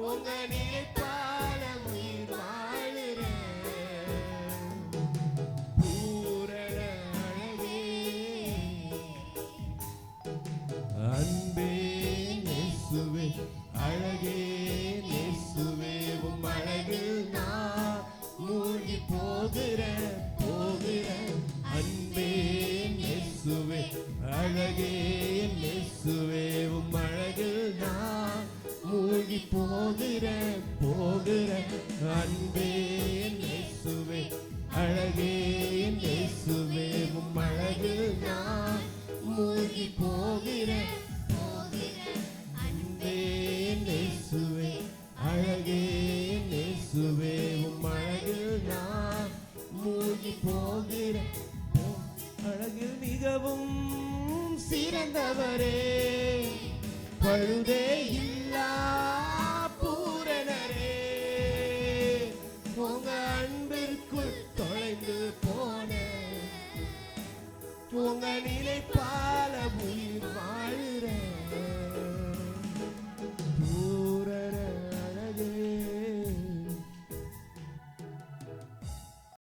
உங்க நிலைப்பால உயிர் வாழுற பூரண அழகே அன்பே அழகே. மூழ்கி போகிறேன் போகிறேன் அன்பே இயேசுவே அழகே இயேசுவே உம் அழகு நான் மூழ்கி போகிறேன் அன்பே இயேசுவே அழகே இயேசுவே உம் அழகு நான் மூழ்கி போகிறேன் அழகில் மிகவும் சிறந்தவரே. பழுதே இல்லை நிலைப்பால உன்